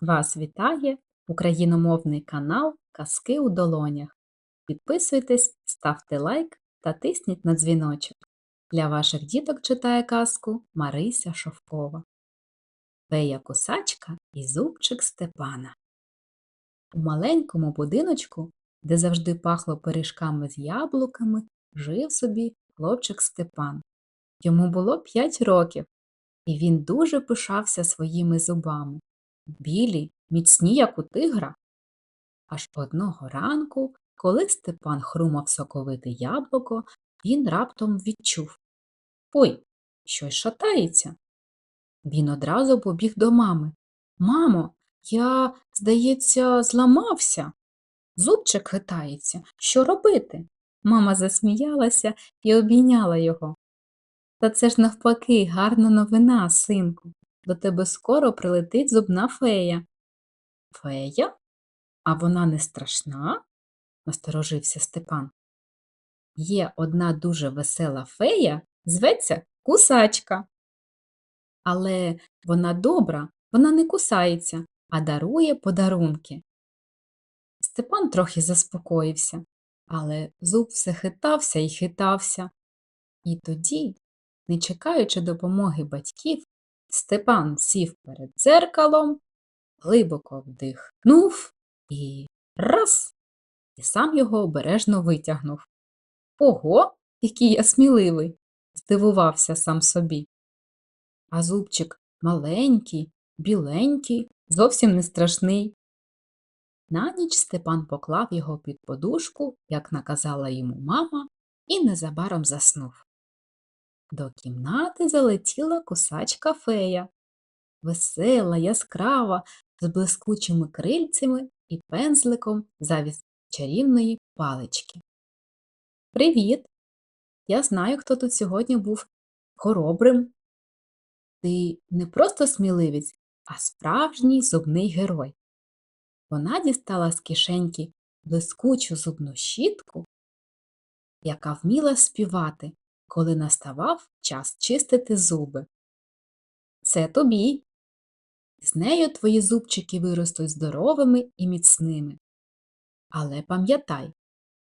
Вас вітає україномовний канал Казки у долонях. Підписуйтесь, ставте лайк та тисніть на дзвіночок. Для ваших діток читає казку Марися Шовкова. Фея кусачка і зубчик Степана. У маленькому будиночку, де завжди пахло пиріжками з яблуками, жив собі хлопчик Степан. Йому було 5 років, і він дуже пишався своїми зубами білі, міцні, як у тигра. Аж одного ранку, коли Степан хрумав соковите яблуко, він раптом відчув Ой, щось шатається. Він одразу побіг до мами. Мамо, я, здається, зламався. Зубчик хитається. Що робити? Мама засміялася і обійняла його. Та це ж навпаки гарна новина, синку. До тебе скоро прилетить зубна фея. Фея? А вона не страшна? насторожився Степан. Є одна дуже весела фея, зветься кусачка. Але вона добра, вона не кусається, а дарує подарунки. Степан трохи заспокоївся, але зуб все хитався і хитався. І тоді, не чекаючи допомоги батьків, Степан сів перед дзеркалом, глибоко вдихнув і раз, і сам його обережно витягнув. Ого, який я сміливий, здивувався сам собі. А зубчик маленький, біленький, зовсім не страшний. На ніч Степан поклав його під подушку, як наказала йому мама, і незабаром заснув. До кімнати залетіла кусачка фея, весела, яскрава, з блискучими крильцями і пензликом завість чарівної палички. Привіт! Я знаю, хто тут сьогодні був хоробрим. Ти не просто сміливець, а справжній зубний герой. Вона дістала з кишеньки блискучу зубну щітку, яка вміла співати коли наставав час чистити зуби. Це тобі. З нею твої зубчики виростуть здоровими і міцними. Але пам'ятай,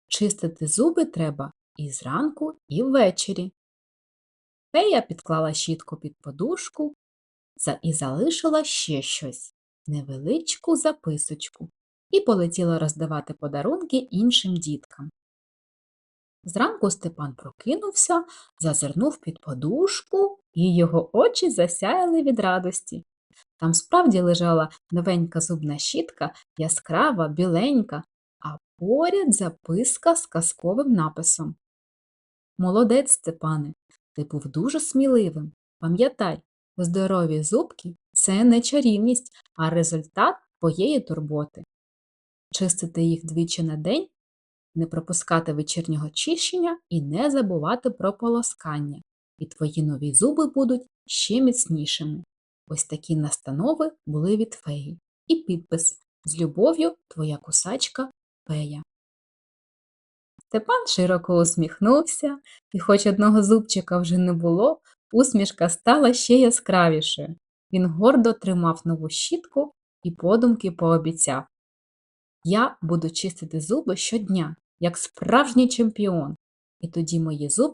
чистити зуби треба і зранку, і ввечері. Фея підклала щітку під подушку і залишила ще щось невеличку записочку і полетіла роздавати подарунки іншим діткам. Зранку Степан прокинувся, зазирнув під подушку, і його очі засяяли від радості. Там справді лежала новенька зубна щітка, яскрава, біленька, а поряд записка з казковим написом. Молодець, Степане, ти був дуже сміливим. Пам'ятай, здорові зубки це не чарівність, а результат твоєї турботи. Чистити їх двічі на день не пропускати вечірнього чищення і не забувати про полоскання, і твої нові зуби будуть ще міцнішими. Ось такі настанови були від феї. І підпис з любов'ю твоя кусачка фея. Степан широко усміхнувся, і хоч одного зубчика вже не було, усмішка стала ще яскравішою. Він гордо тримав нову щітку і подумки пообіцяв Я буду чистити зуби щодня, як справжній чемпіон, і тоді мої зубки